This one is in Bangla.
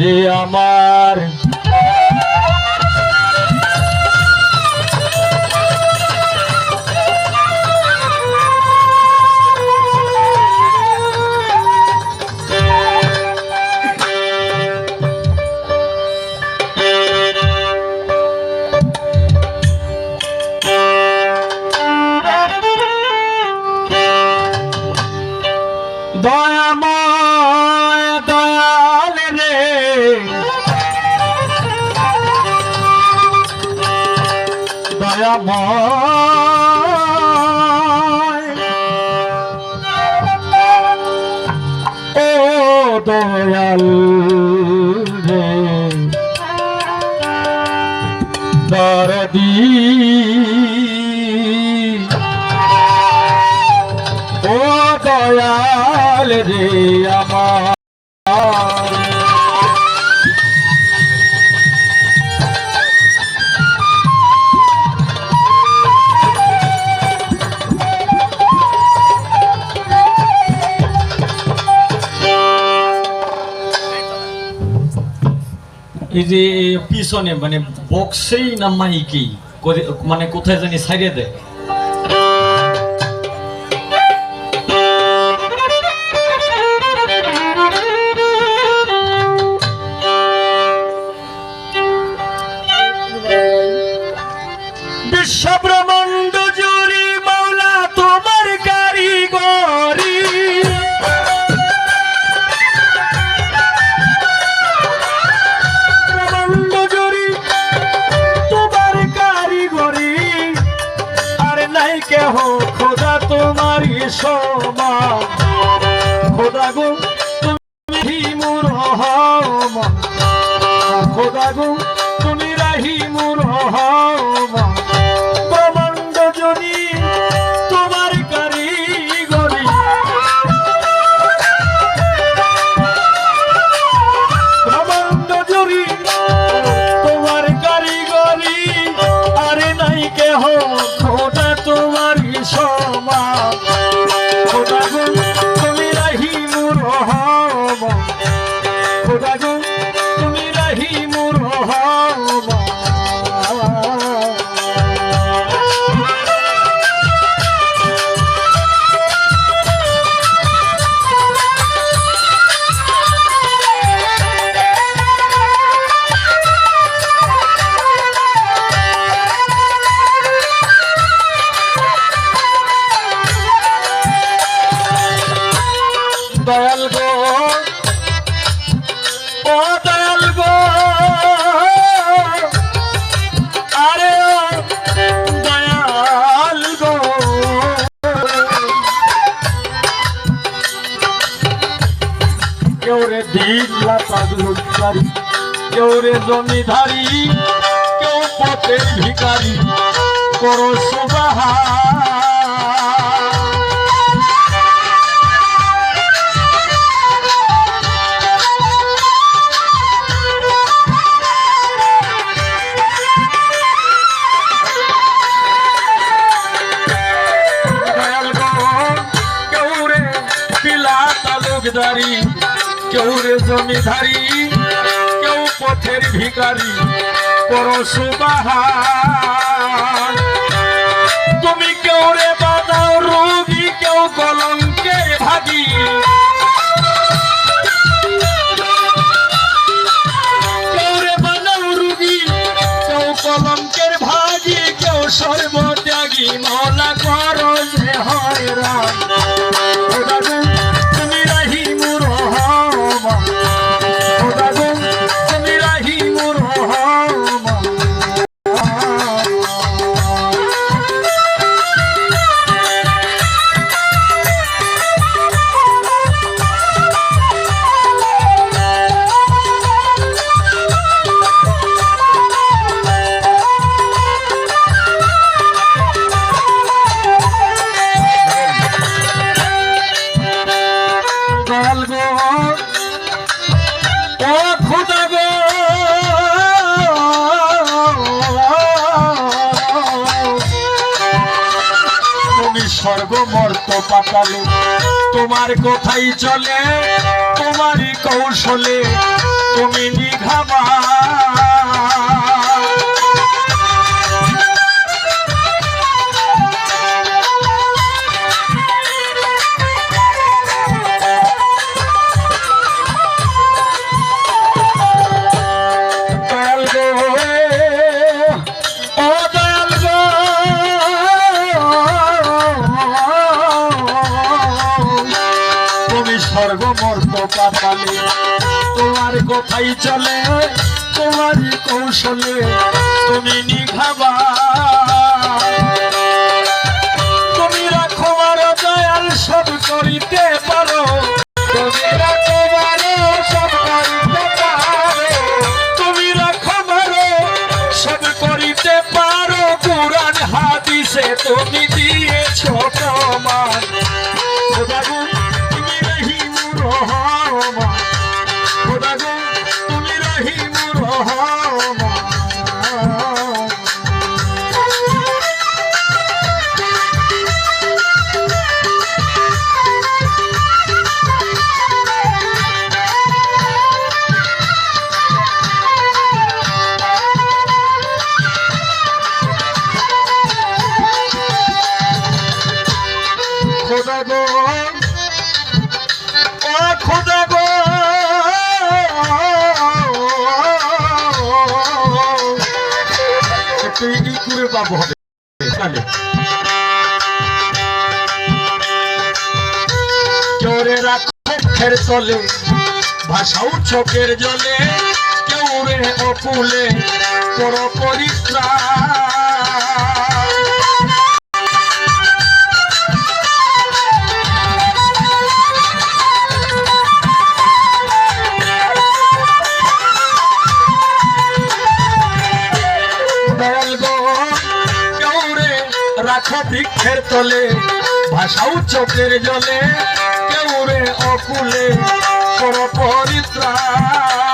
রে আমার। দয়াময় ও দয়াল রে। দরদি। ও দয়াল রে আমার। এই যে পিছনে মানে বক্সেই না মাইকেই করে- মানে কোথায় জানি সাইডে দেয়। বিশ্বব্রহ্মাণ্ড হোক কেউ রে দিল্লা পাগলুকারি কেউ রে জমিধারি কেউ পথের ভিকারি করো সুবাহা। গো কেউ রে জমিধারি কেউ পথের ভিকারি করো সুবাহার তুমি কেউ রে তুমি স্বর্গমর্ত পাতালে। তোমার কোথায় চলে? তোমারই কৌশলে তুমি নিঘামা তুমি স্বর্গমর্ত পাতালে। তোমার কোথায় চলে? তোমার কৌশলে তুমি নিঘাবা তুমি রাখো মারো দয়াল সব করিতে। পাবো হবে। রাখো ফের চলে ভাষাও চোখের জলে। কেউ রে অপুলে পর পরিত্রাণ। রাখো বৃক্ষের তলে ভাষাও চোখের জলে। কেউরে অকুলে পর পরিত্রাণ।